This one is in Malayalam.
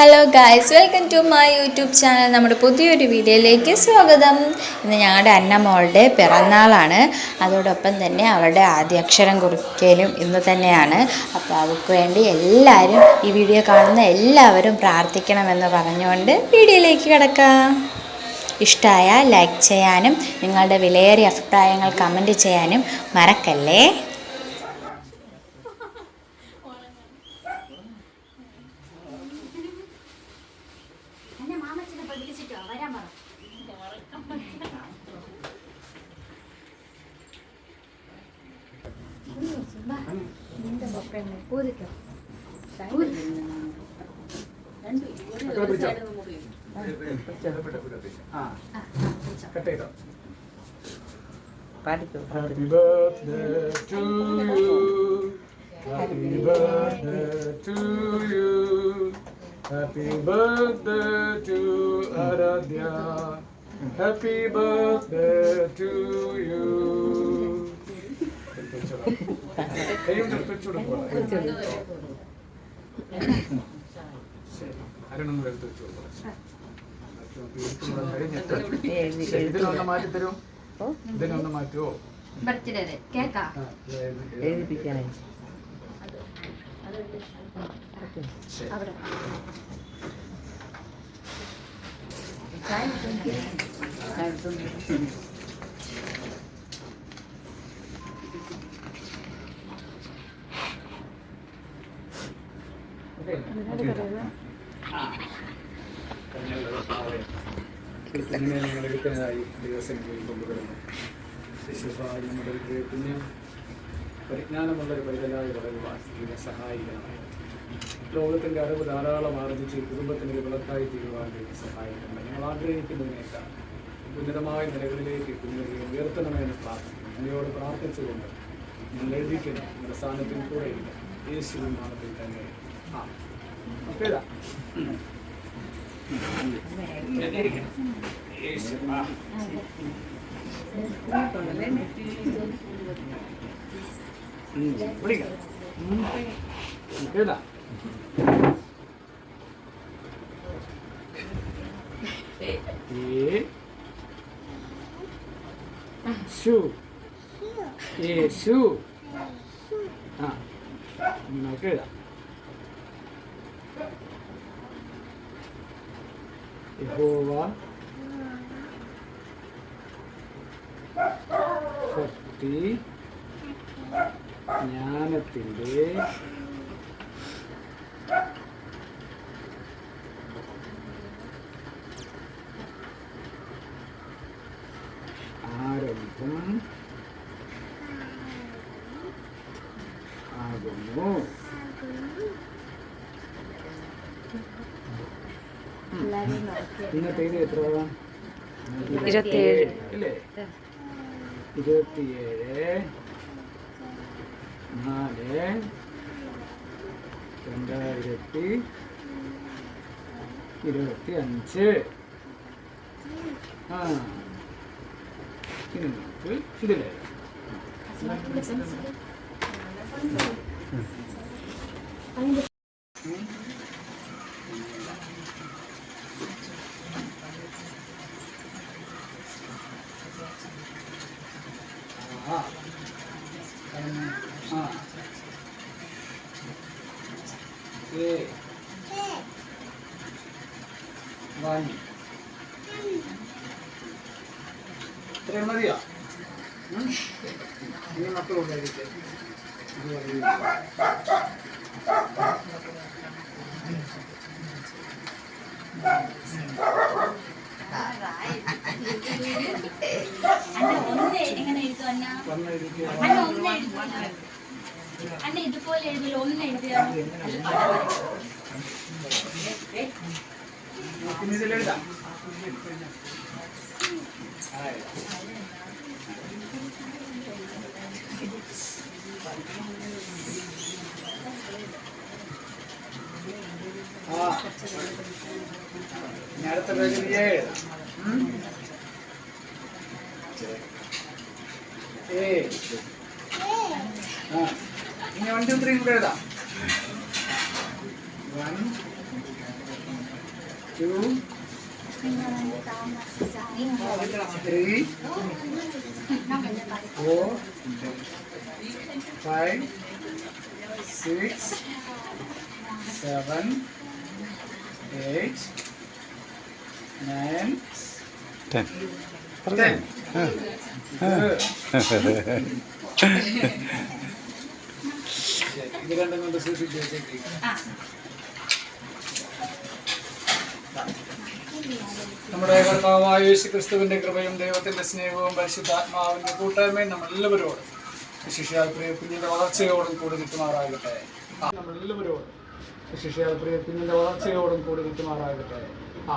Hello guys welcome to my YouTube channel നമ്മുടെ പുതിയൊരു വീഡിയോയിലേക്ക് സ്വാഗതം. ഇന്ന് ഞങ്ങളുടെ അന്ന മോളുടെ പിറന്നാളാണ്. അതോടൊപ്പം തന്നെ അവളുടെ ആദ്യാക്ഷരം കുറിക്കലും ഇന്ന് തന്നെയാണ്. അപ്പോൾ അവൾക്ക് വേണ്ടി എല്ലാവരും ഈ വീഡിയോ കാണുന്ന എല്ലാവരും പ്രാർത്ഥിക്കണമെന്ന് പറഞ്ഞുകൊണ്ട് വീഡിയോയിലേക്ക് കിടക്കാം. ഇഷ്ടമായ ലൈക്ക് ചെയ്യാനും നിങ്ങളുടെ വിലയേറിയ അഭിപ്രായങ്ങൾ കമന്റ് ചെയ്യാനും മറക്കല്ലേ? Happy birthday to you. Happy birthday to you. Happy birthday to Aradhya. Happy birthday to you. കൈയും എടുത്തു കൊടുക്കുക ആരൊന്നും എടുത്തു വെച്ചു ഇതിനൊന്ന് മാറ്റി തരും ഇതിനൊന്ന് മാറ്റുമോ എഴുതിപ്പിക്കാനായി അവിടെ. നിങ്ങൾ ലോകത്തിന്റെ അറിവ് ധാരാളം ആർജിച്ച് കുടുംബത്തിന് ഒരു വിളക്കായി തീരുവാൻ വേണ്ടി സഹായിക്കണം ഞങ്ങൾ ആഗ്രഹിക്കുന്നതിനേക്കാൾ ഉന്നതമായ നിലകളിലേക്ക് കുഞ്ഞുങ്ങളെ ഉയർത്തണമെന്ന് പ്രാർത്ഥിക്കുന്നു. അങ്ങയോട് പ്രാർത്ഥിച്ചുകൊണ്ട് ഞങ്ങൾ എഴുതിക്കുന്ന. നിങ്ങളുടെ സ്ഥാനത്തിൽ കൂടെ ഇല്ല. യേശുവിൻ നാമത്തിൽ തന്നെ. ആ Espera. Su. Eh, su. Ah. No queda. യഹോവ ശക്തി ജ്ഞാനത്തിന്റെ ഇന്നത്തെ ഇത് എത്ര ഇരുപത്തിയേഴ്. അല്ലേ ഇരുപത്തിയേഴ്. നാല്. രണ്ടായിരത്തി ഇരുപത്തി അഞ്ച് ആ. ഇനി നമുക്ക് ഇതില്ലേ ആ. ആ ഏ വൺ ഇത്രയും മതിയോ ഉം? ഇനി മക്കളുണ്ടായിരിക്കും അന്ന ഒന്ന് എങ്ങനെ എഴുതും അന്ന എഴുതും ഇതുപോലെ എഴുതില്ല ഒന്ന് എഴുതിയ അടുത്ത പേജിൽ ഏഴ് ഉം? ഇനി വൺ ടു ത്രീ കൂടെ എഴുതാം. One two three four five six seven eight nine ten ten നമ്മുടെ കർത്താവായ യേശു ക്രിസ്തുവിന്റെ കൃപയും ദൈവത്തിന്റെ സ്നേഹവും പരിശുദ്ധാത്മാവിന്റെ കൂട്ടായ്മയും നമ്മളെല്ലാവരോടും ശിഷ്യാൽ പ്രിയ വളർച്ചയോടും കൂടി കിട്ടുമാറാകട്ടെ നമ്മളെല്ലാവരോടും ശിഷ്യാൽ പ്രിയ വളർച്ചയോടും കൂടി കിട്ടുമാറാകട്ടെ ആ